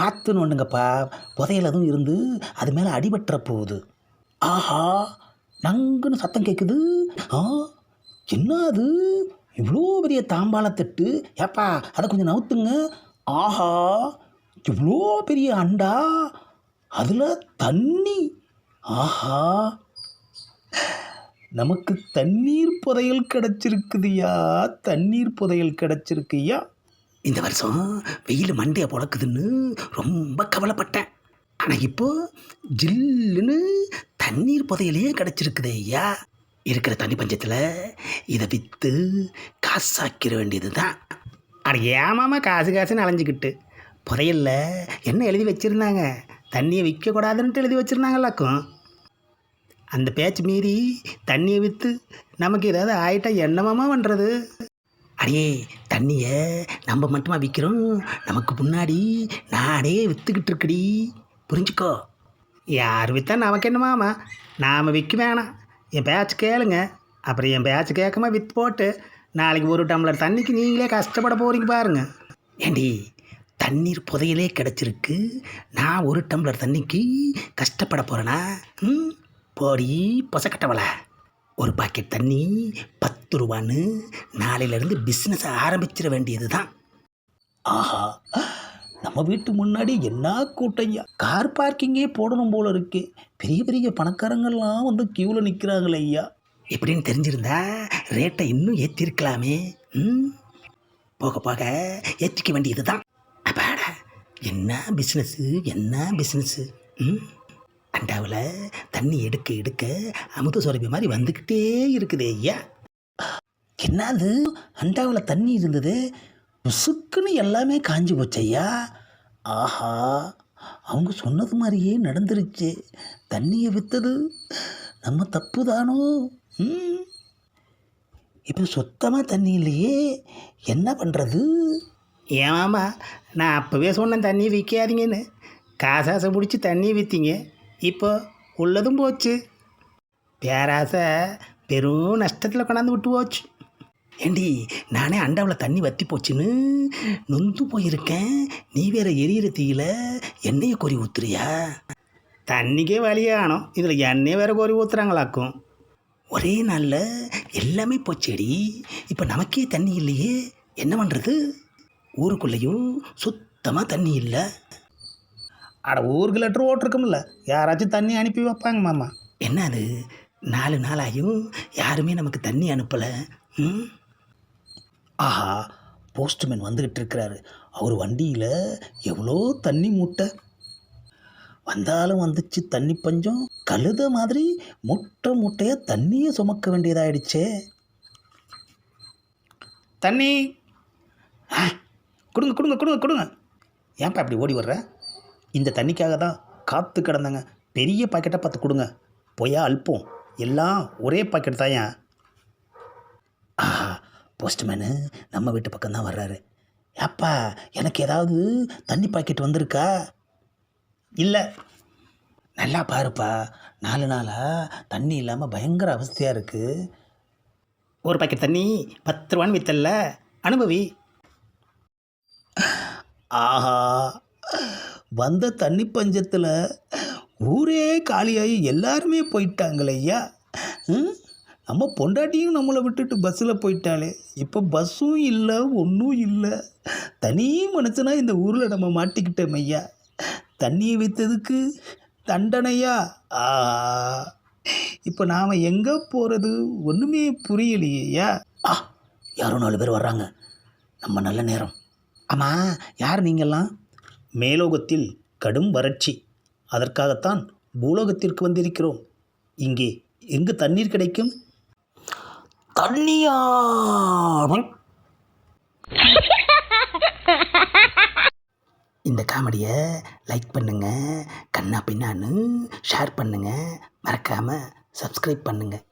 பார்த்துன்னு ஒன்றுங்கப்பா புதையல் அதுவும் இருந்து அது மேலே அடிபட்டுற போகுது. ஆஹா நங்குன்னு சத்தம் கேட்குது ஆ என்ன அது? இவ்வளோ பெரிய தாம்பாளத்தட்டு ஏப்பா அதை கொஞ்சம் நவுத்துங்க. ஆஹா இவ்வளோ பெரிய அண்டா. அதில் தண்ணி. ஆஹா நமக்கு தண்ணீர் புதையல் கிடச்சிருக்குதுயா? தண்ணீர் புதையல் கிடச்சிருக்குயா? இந்த வருஷம் வெயில் மண்டையை பொழக்குதுன்னு ரொம்ப கவலைப்பட்டேன். ஆனால் இப்போ ஜில்லுன்னு தண்ணீர் புதையிலேயே கிடச்சிருக்குது ஐயா. இருக்கிற தண்ணி பஞ்சத்தில் இதை விற்று காசாக்கிற வேண்டியது தான் அட ஏமாமா காசு காசுன்னு அலைஞ்சிக்கிட்டு. புதையல்ல என்ன எழுதி வச்சுருந்தாங்க? தண்ணியை விற்கக்கூடாதுன்ட்டு எழுதி வச்சுருந்தாங்களாக்கும் அந்த பேச்சு மீறி தண்ணியை விற்று நமக்கு ஏதாவது ஆயிட்டா என்னமாமா பண்ணுறது அடே தண்ணியை நம்ம மட்டுமா விற்கிறோம் நமக்கு முன்னாடி நாடே விற்றுக்கிட்டு இருக்குடி புரிஞ்சுக்கோ. யார் விற்றா நமக்கு என்னமாமா நாம் விற்க வேணாம். என் பேச்சு கேளுங்க. அப்புறம் என் பேச்சு கேட்காம விற்று போட்டு நாளைக்கு ஒரு டம்ளர் தண்ணிக்கு நீங்களே கஷ்டப்பட போகிறீங்க பாருங்க. ஏண்டி தண்ணீர் புதையலே கிடச்சிருக்கு. நான் ஒரு டம்ளர் தண்ணிக்கு கஷ்டப்பட போகிறேனா ம்? போடி பொசக்கட்டவள. ஒரு பாக்கெட் தண்ணி பத்து ரூபான்னு நாளையிலேருந்து பிஸ்னஸ் ஆரம்பிச்சிட வேண்டியது தான் ஆஹா நம்ம வீட்டு முன்னாடி என்ன கூட்டையா கார் பார்க்கிங்கே போடணும் போல இருக்கு. பெரிய பெரிய பணக்காரங்கள்லாம் வந்து கியூவில் நிற்கிறாங்களே ஐயா. எப்படின்னு தெரிஞ்சிருந்தா ரேட்டை இன்னும் ஏற்றிருக்கலாமே ம்? போக போக ஏற்றிக்க வேண்டியது தான் அப்பாடா என்ன பிஸ்னஸ்ஸு என்ன பிஸ்னஸ்ஸு ம்? அண்டாவில் தண்ணி எடுக்க எடுக்க அமுத சுரபி மாதிரி வந்துக்கிட்டே இருக்குது ஐயா. என்னது? அண்டாவில் தண்ணி இருந்தது? உசுக்குன்னு எல்லாமே காஞ்சி போச்சு ஐயா. ஆஹா அவங்க சொன்னது மாதிரியே நடந்துருச்சு. தண்ணியை விற்றது நம்ம தப்பு தானோ ம். இப்போ சுத்தமாக தண்ணி இல்லையே. என்ன பண்ணுறது ஏமாமா நான் அப்போவே சொன்னேன் தண்ணி விற்காதீங்கன்னு காசாசை பிடிச்சி தண்ணி விற்றீங்க இப்போ உள்ளதும் போச்சு. பேராசை பெரும் நஷ்டத்தில் கொண்டாந்து விட்டு போச்சு. ஏண்டி நானே அண்டாவில் தண்ணி வத்தி போச்சுன்னு நொந்து போயிருக்கேன். நீ வேற எரியிற தீயில எண்ணெயை கோரி ஊத்துறியா? தண்ணிக்கே வழியே ஆனோம். இதில் எண்ணெய் வேற கோரி ஊத்துறாங்களாக்கும். ஒரே நாளில் எல்லாமே போச்சேடி. இப்போ நமக்கே தண்ணி இல்லையே. என்ன பண்ணுறது ஊருக்குள்ளேயும் சுத்தமாக தண்ணி இல்லை. அட ஊருக்கு லெட்ரு ஓட்டிருக்கும்ல. யாராச்சும் தண்ணி அனுப்பி வைப்பாங்க மாமா. என்ன அது நாலு நாளாயும் யாருமே நமக்கு தண்ணி அனுப்பலை? ம்? ஆஹா போஸ்ட்மேன் வந்துக்கிட்டு இருக்கிறாரு. அவர் வண்டியில் எவ்வளோ தண்ணி மூட்டை? வந்தாலும் வந்துச்சு தண்ணி பஞ்சம். கழுத மாதிரி முட்டை முட்டையாக தண்ணியை சுமக்க வேண்டியதாயிடுச்சே. தண்ணி! கொடுங்க கொடுங்க கொடுங்க கொடுங்க. ஏன்ப்பா இப்படி ஓடி வர்ற? இந்த தண்ணிக்காக தான் காத்து கிடந்தங்க. பெரிய பாக்கெட்டாக பார்த்து கொடுங்க. பொய்யா அல்பம். எல்லாம் ஒரே பாக்கெட் தாயா ஆஹா போஸ்ட்மேனு நம்ம வீட்டு பக்கம் தான் வர்றாரு. ஏப்பா எனக்கு ஏதாவது தண்ணி பாக்கெட் வந்திருக்கா? இல்லை. நல்லா பாருப்பா. நாலு நாளாக தண்ணி இல்லாமல் பயங்கர அவஸ்தையாக இருக்குது ஒரு பாக்கெட் தண்ணி பத்து ரூபான்னு வித்தல்ல. அனுபவி. ஆஹா வந்த தண்ணி பஞ்சத்தில் ஊரே காலியாகி எல்லாருமே போயிட்டாங்களே ஐயா. நம்ம பொண்டாட்டியும் நம்மளை விட்டுட்டு பஸ்ஸில் போயிட்டாலே இப்போ பஸ்ஸும் இல்லை ஒன்றும் இல்லை. தனி மனுஷனா இந்த ஊரில் நம்ம மாட்டிக்கிட்டோம் ஐயா. தண்ணியை வைத்ததுக்கு தண்டனையா? ஆ. இப்போ நாம் எங்கே போகிறது ஒன்றுமே புரியலையா ஆ யாரோ நாலு பேர் வர்றாங்க. நம்ம நல்ல நேரம். ஆமாம் யார் நீங்கள்லாம் மேலோகத்தில் கடும் வறட்சி. அதற்காகத்தான் பூலோகத்திற்கு வந்திருக்கிறோம். இங்கே எங்கு தண்ணீர் கிடைக்கும்? தண்ணியா இந்த காமெடியை லைக் பண்ணுங்கள் கண்ணா பின்னான்னு ஷேர் பண்ணுங்கள் மறக்காமல் சப்ஸ்கிரைப் பண்ணுங்கள்